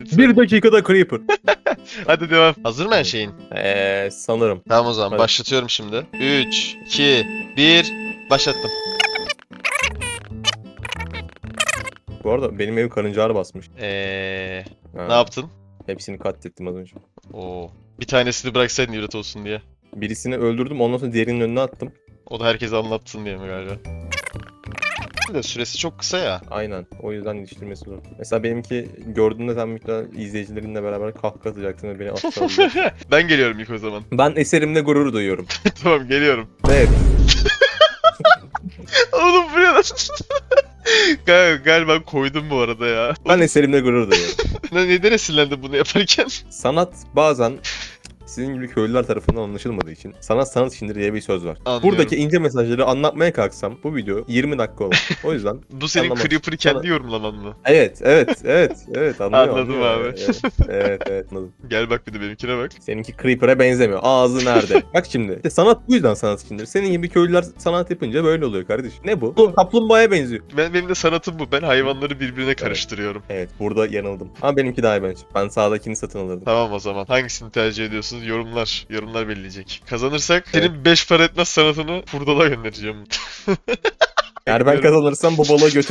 Bir dakikada Creeper. Hadi devam. Hazır mı her şeyin? Eee sanırım. Tamam o zaman Hadi. başlatıyorum şimdi. 3, 2, 1. Başlattım. Bu arada benim evim karıncalar basmış. Eee Ha, ne yaptın? Hepsini katlettim az önce. Oo. Bir tanesini bıraksaydın ibret olsun diye. Birisini öldürdüm ondan sonra diğerinin önüne attım. O da herkese anlatsın diye mi galiba? De süresi çok kısa ya. Aynen. O yüzden yetiştirmesi zor. Mesela benimki gördüğünde sen muhtemelen izleyicilerinle beraber kahkaha atacaksın ve beni asla ben geliyorum ilk o zaman. Ben eserimle gurur duyuyorum. tamam geliyorum. Evet. Oğlum bu ne lan? Gal- Galiba koydum bu arada ya. Ben eserimle gurur duyuyorum. Ne, neden esinlendin bunu yaparken? Sanat bazen sizin gibi köylüler tarafından anlaşılmadığı için sanat sanat içindir diye bir söz var. Anlıyorum. Buradaki ince mesajları anlatmaya kalksam bu video 20 dakika olur. O yüzden Bu senin Anlamadım. Creeper'ı kendi Sana- yorumlaman mı? evet evet evet evet anlıyorum. Anladım abi. Evet evet, evet anladım. Gel bak bir de benimkine bak. Seninki Creeper'a benzemiyor. Ağzı nerede? Bak şimdi. İşte sanat bu yüzden sanat içindir. Senin gibi köylüler sanat yapınca böyle oluyor kardeşim. Ne bu? Bu kaplumbağaya benziyor. Ben, benim de sanatım bu. Ben hayvanları birbirine karıştırıyorum. Evet burada yanıldım. Ama benimki daha iyi bence. Ben sağdakini satın alırdım. Tamam o zaman. Hangisini tercih ediyorsunuz? Yorumlar. Yorumlar belirleyecek. Kazanırsak senin 5 para etmez sanatını hurdala göndereceğim. Eğer ben kazanırsam bu balığı götür